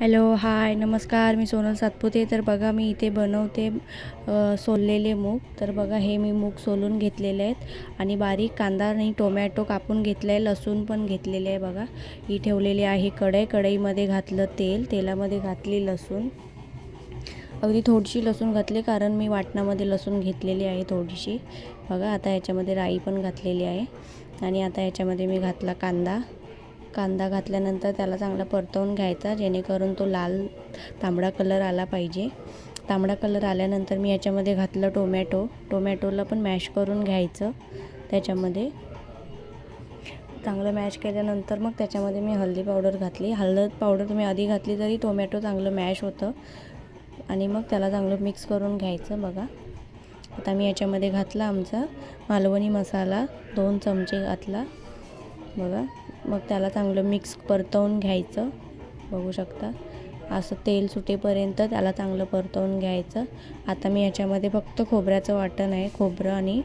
Hello hi नमस्कार. मी सोनल सातपुते. तर बघा मी इथे बनवते सोललेले मूग. तर बघा हे मी मूग सोलून घेतलेले आहेत. आणि बारीक कांदा आणि टोमॅटो कापून घेतलं आहे लसूण पण घेतलेले आहे बघा. ही ठेवलेली आहे कढई. कढईमध्ये घातलं तेल. तेलामध्ये घातली लसूण. अगदी थोडीशी लसूण घातली कारण मी वाटणामध्ये लसूण घेतलेली आहे थोडीशी. बघा आता याच्यामध्ये राई पण घातलेली आहे. आणि आता याच्यामध्ये मी घातला कांदा. कांदा घातल्यानंतर त्याला चांगला परतवून घ्यायचा जेणेकरून तो लाल तांबडा कलर आला पाहिजे. तांबडा कलर आल्यानंतर मी याच्यामध्ये घातलं टोमॅटो. टोमॅटोला पण मॅश करून घ्यायचं त्याच्यामध्ये. चांगलं मॅश केल्यानंतर मग त्याच्यामध्ये मी हळदी पावडर घातली. हळद पावडर तुम्ही आधी घातली तरी टोमॅटो चांगलं मॅश होतं. आणि मग त्याला चांगलं मिक्स करून घ्यायचं बघा. आता मी याच्यामध्ये घातला आमचा मालवणी मसाला दोन चमचे घातला बघा. मग त्याला चांगलं मिक्स परतवून घ्यायचं. बघू शकता. असं तेल सुटेपर्यंत त्याला चांगलं परतवून घ्यायचं. आता मी याच्यामध्ये फक्त खोबऱ्याचं वाटण आहे. खोबरं आणि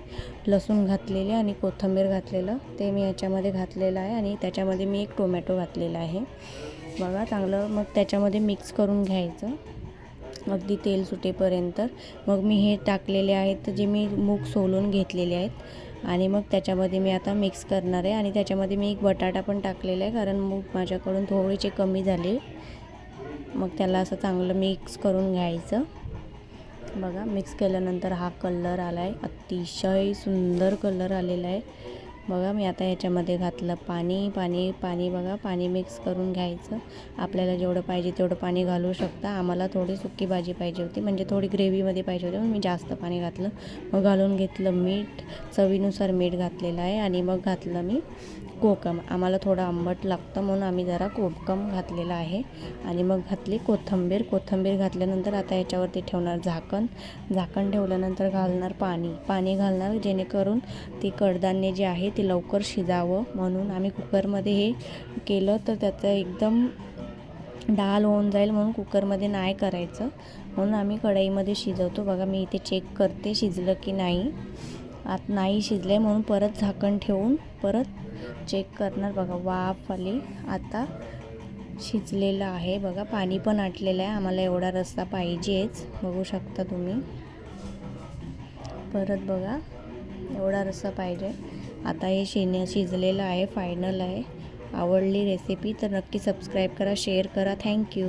लसूण घातलेले आणि कोथिंबीर घातलेलं. ते मी याच्यामध्ये घातलेलं आहे आणि त्याच्यामध्ये मी एक टोमॅटो घातलेला आहे. बघा चांगलं. मग त्याच्यामध्ये मिक्स करून घ्यायचं. अगदी तेल सुटेपर्यंत. मग मी हे टाकलेले आहेत जे मी मूग सोलून घेतलेले आहेत. आणि मग त्याच्यामध्ये मी आता मिक्स करणार आहे. आणि त्याच्यामध्ये मी एक बटाटा पण टाकलेला आहे कारण मूग माझ्याकडून थोडीशी कमी झाले. मग त्याला असं चांगलं मिक्स करून घ्यायचं. बघा मिक्स केल्यानंतर हा कलर आला आहे अतिशय सुंदर कलर आलेला आहे. बघा मी आता याच्यामध्ये घातलं पाणी पाणी पाणी बघा पाणी मिक्स करून घ्यायचं. आपल्याला जेवढं पाहिजे तेवढं पाणी घालू शकता. आम्हाला थोडी सुकी भाजी पाहिजे होती म्हणजे थोडी ग्रेव्हीमध्ये पाहिजे होती म्हणून मी जास्त पाणी घातलं. मग घालून घेतलं मीठ चवीनुसार मीठ घातलेलं आहे आणि मग घातलं मी कोकम. आम्हाला थोडं आंबट लागतं म्हणून आम्ही जरा कोकम घातलेलं आहे. आणि मग घातली कोथिंबीर. कोथिंबीर घातल्यानंतर आता याच्यावरती ठेवणार झाकण. झाकण ठेवल्यानंतर घालणार पाणी. पाणी घालणार जेणेकरून ती कडधान्ये जे आहेत ते लवकर शिजावं म्हणून आम्ही कुकरमध्ये हे केलं तर त्याचं एकदम डाळ होऊन जाईल म्हणून कुकरमध्ये नाही करायचं. म्हणून आम्ही कढईमध्ये शिजवतो. बघा मी इथे चेक करते शिजलं की नाही. आत नाही शिजले म्हणून परत झाकण ठेवून परत चेक करणार. बघा वाफ आली. आता शिजलेलं आहे. बघा पाणी पण आटलेलं आहे. आम्हाला एवढा रस्ता पाहिजेच. बघू शकता तुम्ही. परत बघा एवढा रस्सा पाहिजे. आता हे शेण्या शिजलेलं आहे फायनल आहे. आवडली रेसिपी तर नक्की सबस्क्राईब करा शेअर करा. थँक्यू